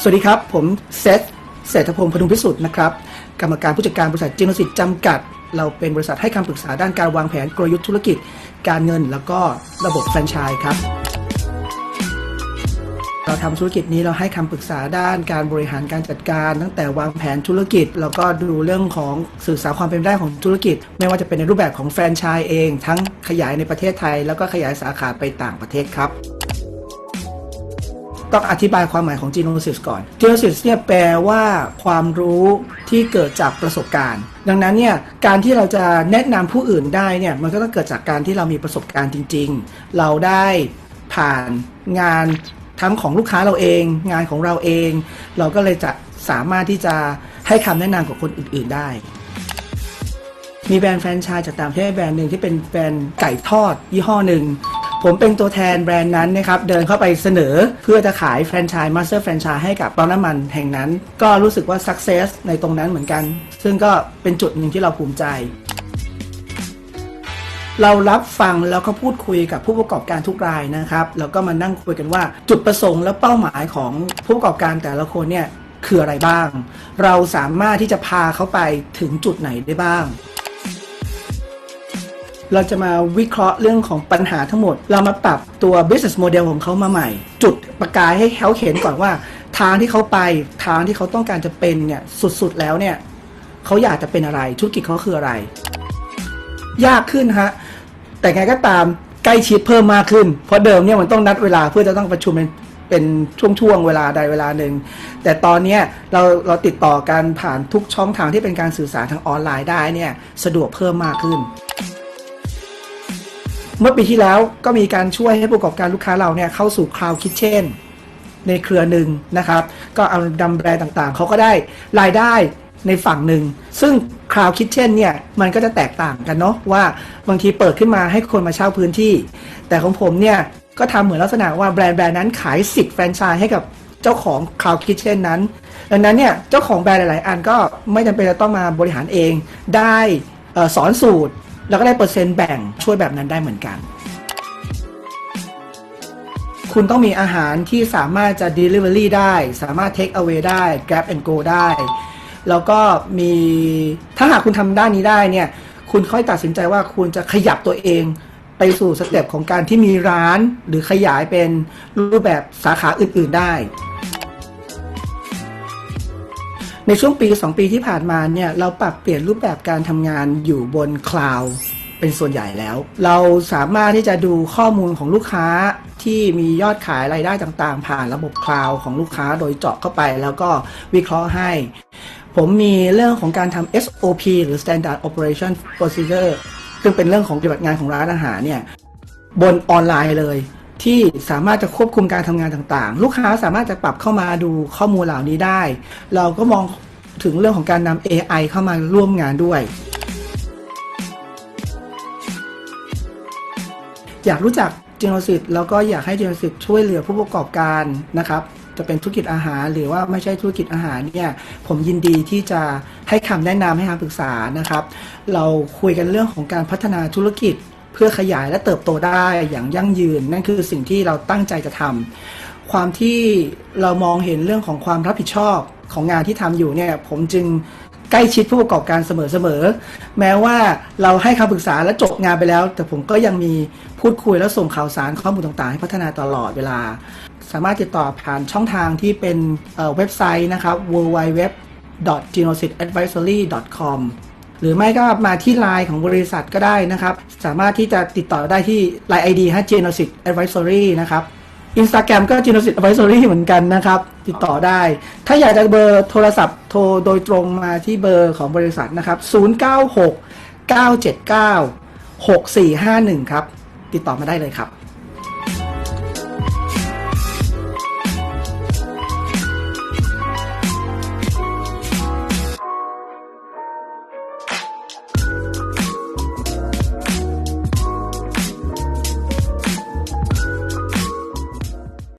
สวัสดีครับ ผมเซธเศรษฐพงศ์พดุพิสุทธิ์นะครับกรรมการผู้จัดการบริษัทจิโนสิตจำกัด เราเป็นบริษัทให้คำปรึกษาด้านการวางแผนกลยุทธ์ธุรกิจ การเงินแล้วก็ระบบแฟรนไชส์ครับ เราทำธุรกิจนี้เราให้คำปรึกษาด้านการบริหารการจัดการ ตั้งแต่วางแผนธุรกิจ แล้วก็ดูเรื่องของสื่อสารความเป็นไปได้ของธุรกิจ ไม่ว่าจะเป็นในรูปแบบของแฟรนไชส์เอง ทั้งขยายในประเทศไทย แล้วก็ขยายสาขาไปต่างประเทศครับ ต้องอธิบายความหมายของ Genosis ก่อน Genosis เนี่ยแปลว่าความรู้ที่เกิดจากประสบการณ์ ดังนั้นเนี่ยการที่เราจะแนะนำผู้อื่นได้เนี่ยมันก็ต้องเกิดจากการที่เรามีประสบการณ์จริง ๆ เราได้ผ่านงานทั้งของลูกค้าเราเอง งานของเราเอง เราก็เลยจะสามารถที่จะให้คำแนะนำกับคนอื่น ๆ ได้ มีแบรนด์แฟรนไชส์จากต่างประเทศแบรนด์หนึ่งที่เป็นแบรนด์ไก่ทอดยี่ห้อหนึ่ง ผมเป็นตัวแทนแบรนด์นั้นนะครับเดินเข้าไปเสนอเพื่อจะขายแฟรนไชส์มาสเตอร์แฟรนไชส์ให้กับปั๊มน้ำมันแห่งนั้น ก็รู้สึกว่าสักเซสในตรงนั้นเหมือนกัน ซึ่งก็เป็นจุดหนึ่งที่เราภูมิใจ เรารับฟังแล้วก็พูดคุยกับผู้ประกอบการทุกรายนะครับ แล้วก็มานั่งคุยกันว่าจุดประสงค์และเป้าหมายของผู้ประกอบการแต่ละคนเนี่ยคืออะไรบ้าง เราสามารถที่จะพาเขาไปถึงจุดไหนได้บ้าง เราจะมาวิเคราะห์เรื่องของปัญหาทั้งหมด เรามาปรับตัว business model ของเขามาใหม่ จุดประกายให้เขาเห็นก่อนว่า ทางที่เขาไปทางที่เขาต้องการจะเป็นเนี่ยสุดๆแล้วเนี่ยเขาอยากจะเป็นอะไรธุรกิจเขาคืออะไร ยากขึ้นฮะแต่ไงก็ตามใกล้ชิดเพิ่มมากขึ้น เพราะเดิมเนี่ยมันต้องนัดเวลาเพื่อจะต้องประชุมเป็นเป็นช่วงๆเวลาใดเวลาหนึ่ง แต่ตอนเนี้ยเราเราติดต่อกันผ่านทุกช่องทางที่เป็นการสื่อสารทางออนไลน์ได้เนี่ยสะดวกเพิ่มมากขึ้น เมื่อปีที่แล้วก็มีการช่วยให้ผู้ประกอบการลูกค้าเราเนี่ยเข้าสู่ Cloud Kitchen ในเครือหนึ่งนะครับ ก็เอาดำแบรนด์ต่างๆ เขาก็ได้รายได้ในฝั่งหนึ่ง ซึ่ง Cloud Kitchen เนี่ย มันก็จะแตกต่างกันเนาะว่าบางทีเปิดขึ้นมาให้คนมาเช่าพื้นที่ แต่ของผมเนี่ย ก็ทำเหมือนลักษณะว่าแบรนด์แบรนด์นั้นขายสิทธิ์แฟรนไชส์ให้กับเจ้าของ Cloud Kitchen นั้น ดังนั้นเนี่ย เจ้าของแบรนด์หลาย ๆ อันก็ไม่จำเป็นจะต้องมาบริหารเองได้สอนสูตร แล้วก็ได้เปอร์เซ็นต์แบ่งช่วยแบบนั้นได้เหมือนกัน คุณต้องมีอาหารที่สามารถจะ Delivery ได้ สามารถ Take away ได้ Grab and Go ได้ แล้วก็มีถ้าหากคุณทำด้านนี้ได้เนี่ย คุณค่อยตัดสินใจว่าคุณจะขยับตัวเองไปสู่สเต็ปของการที่มีร้านหรือขยายเป็นรูปแบบสาขาอื่น ๆได้ ในช่วงปี 2 ปีที่ผ่านมาเนี่ยเราปรับเปลี่ยนรูปแบบการทำงานอยู่บนคลาวด์เป็นส่วนใหญ่แล้ว เราสามารถที่จะดูข้อมูลของลูกค้าที่มียอดขายรายได้ต่างๆ ผ่านระบบคลาวด์ของลูกค้าโดยเจาะเข้าไปแล้วก็วิเคราะห์ให้ ผมมีเรื่องของการทำ SOP หรือ Standard Operation Procedure ซึ่งเป็นเรื่องของปฏิบัติงานของร้านอาหารเนี่ยบนออนไลน์เลย ที่สามารถจะควบคุมการทำงานต่างๆ ลูกค้าสามารถจะปรับเข้ามาดูข้อมูลเหล่านี้ได้ เราก็มองถึงเรื่องของการนำ AI เข้ามาร่วมงานด้วย อยากรู้จัก g e n o s i s แล้วก็อยากให้ g e n o s i s ช่วยเหลือผู้ประกอบการนะครับ จะเป็นธุรกิจอาหารหรือว่าไม่ใช่ธุรกิจอาหารเนี่ยผมยินดีที่จะให้คำแนะนำให้คำปรึกษานะครับ เราคุยกันเรื่องของการพัฒนาธุรกิจ พื่อขยายและเติบโตได้อย่างยั่งยืน นั่นคือสิ่งที่เราตั้งใจจะทำความที่เรามองเห็นเรื่องของความรับผิดชอบของงานที่ทำอยู่เนี่ยผมจึงใกล้ชิดผู้ประกอบการเสมอๆ แม้ว่าเราให้คำปรึกษาและจบงานไปแล้ว แต่ผมก็ยังมีพูดคุยและส่งข่าวสารข้อมูลต่างๆ ให้พัฒนาตลอดเวลา สามารถติดต่อผ่านช่องทางที่เป็นเเว็บไซต์นะครับ www.genosisadvisory.com หรือไม่ก็มาที่ไลน์ของบริษัทก็ได้นะครับ สามารถที่จะติดต่อได้ที่ Line ID ฮะ Genosid Advisory นะครับ Instagram ก็ Genosid Advisory เหมือนกันนะครับ ติดต่อได้ ถ้าอยากจะเบอร์โทรศัพท์โทรโดยตรงมาที่เบอร์ของบริษัทนะครับ 096 979 6451 ครับ ติดต่อมาได้เลยครับ you